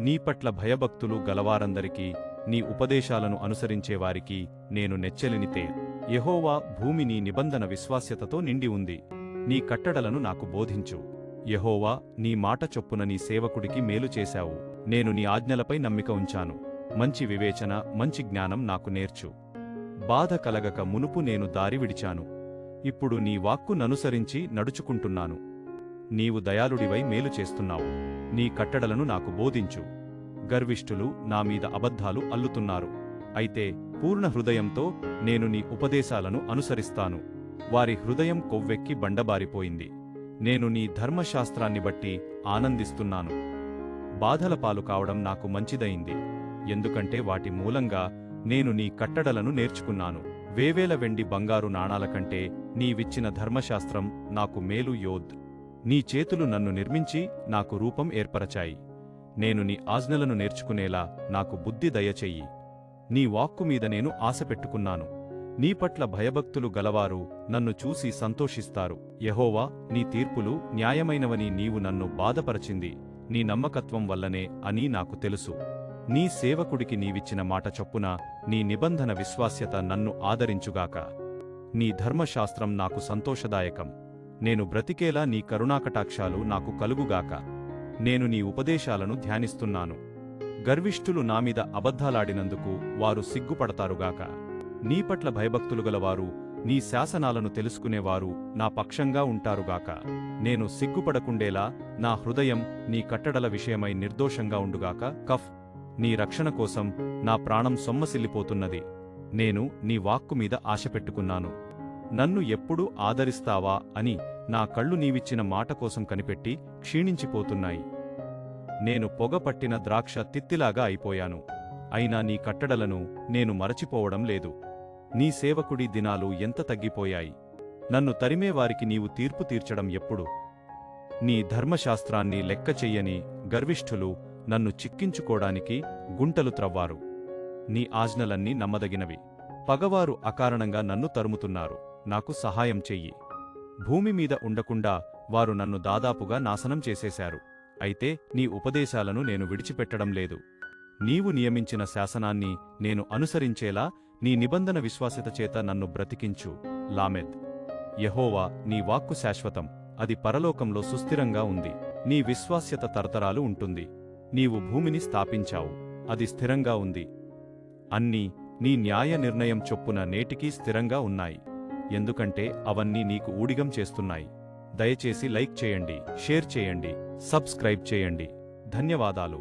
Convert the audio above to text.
నీ పట్ల భయభక్తులు గలవారందరికీ నీ ఉపదేశాలను అనుసరించేవారికి నేను నెచ్చెలినితే యహోవా భూమి నీ నిబంధన విశ్వాస్యతతో నిండి ఉంది. నీ కట్టడలను నాకు బోధించు. యహోవా నీ మాట చొప్పున నీ సేవకుడికి మేలు చేశావు. నేను నీ ఆజ్ఞలపై నమ్మిక ఉంచాను. మంచి వివేచన మంచి జ్ఞానం నాకు నేర్చు. బాధ కలగక మునుపు నేను దారి విడిచాను. ఇప్పుడు నీ వాక్కు ననుసరించి నడుచుకుంటున్నాను. నీవు దయాళుడివై మేలు చేస్తున్నావు. నీ కట్టడలను నాకు బోధించు. గర్విష్ఠులు నా మీద అబద్ధాలు అల్లుతున్నారు. అయితే పూర్ణ హృదయంతో నేను నీ ఉపదేశాలను అనుసరిస్తాను. వారి హృదయం కొవ్వెక్కి బండబారిపోయింది. నేను నీ ధర్మశాస్త్రాన్ని బట్టి ఆనందిస్తున్నాను. బాధల పాలు కావడం నాకు మంచిదయింది ఎందుకంటే వాటి మూలంగా నేను నీ కట్టడలను నేర్చుకున్నాను. వేవేల వెండి బంగారు నాణాల కంటే నీవిచ్చిన ధర్మశాస్త్రం నాకు మేలు యోధ్ నీ చేతులు నన్ను నిర్మించి నాకు రూపం ఏర్పరచాయి. నేను నీ ఆజ్ఞలను నేర్చుకునేలా నాకు బుద్ధి దయచెయ్యి నీ వాక్కు మీద నేను ఆశపెట్టుకున్నాను నీపట్ల నీ పట్ల భయభక్తులు గలవారు నన్ను చూసి సంతోషిస్తారు. యహోవా నీ తీర్పులు న్యాయమైనవని నీవు నన్ను బాధపరచింది. నీ నమ్మకత్వం వల్లనే అని నాకు తెలుసు. నీ సేవకుడికి నీవిచ్చిన మాట చొప్పున నీ నిబంధన విశ్వాస్యత నన్ను ఆదరించుగాక. నీ ధర్మశాస్త్రం నాకు సంతోషదాయకం. నేను బ్రతికేలా నీ కరుణాకటాక్షాలు నాకు కలుగుగాక. నేను నీ ఉపదేశాలను ధ్యానిస్తున్నాను. గర్విష్ఠులు నామీద అబద్ధాలాడినందుకు వారు సిగ్గుపడతారుగాక. నీ పట్ల భయభక్తులు గలవారు నీ శాసనాలను తెలుసుకునేవారు నా పక్షంగా ఉంటారుగాక. నేను సిగ్గుపడకుండేలా నా హృదయం నీ కట్టడల విషయమై నిర్దోషంగా ఉండుగాక. కఫ్ నీ రక్షణ కోసం నా ప్రాణం సొమ్మసిల్లిపోతున్నది. నేను నీ వాక్కు మీద ఆశ పెట్టుకున్నాను నన్ను ఎప్పుడు ఆదరిస్తావా అని నా కళ్ళు నీవిచ్చిన మాట కోసం కనిపెట్టి క్షీణించిపోతున్నాయి. నేను పొగపట్టిన ద్రాక్ష తిత్తిలాగా అయిపోయాను. అయినా నీ కట్టడలను నేను మరచిపోవడం లేదు. నీ సేవకుడి దినాలు ఎంత తగ్గిపోయాయి. నన్ను తరిమేవారికి నీవు తీర్పు తీర్చడం ఎప్పుడు? నీ ధర్మశాస్త్రాన్ని లెక్క చెయ్యని గర్విష్ఠులు నన్ను చిక్కించుకోడానికి గుంటలు త్రవ్వారు. నీ ఆజ్ఞలన్నీ నమ్మదగినవి. పగవారు అకారణంగా నన్ను తరుముతున్నారు. నాకు సహాయం చెయ్యి. భూమి మీద ఉండకుండా వారు నన్ను దాదాపుగా నాశనం చేసేశారు. అయితే నీ ఉపదేశాలను నేను విడిచిపెట్టడం లేదు. నీవు నియమించిన శాసనాన్ని నేను అనుసరించేలా నీ నిబంధన విశ్వాసత చేత నన్ను బ్రతికించు. లామెద్ యహోవా నీ వాక్కు శాశ్వతం. అది పరలోకంలో సుస్థిరంగా ఉంది. నీ విశ్వాస్యత తరతరాలు ఉంటుంది. నీవు భూమిని స్థాపించావు. అది స్థిరంగా ఉంది. అన్నీ నీ న్యాయ నిర్ణయం చొప్పున నేటికీ స్థిరంగా ఉన్నాయి. ఎందుకంటే అవన్నీ నీకు ఊడిగం చేస్తున్నాయి. దయచేసి లైక్ చేయండి షేర్ చేయండి సబ్స్క్రైబ్ చేయండి. ధన్యవాదాలు.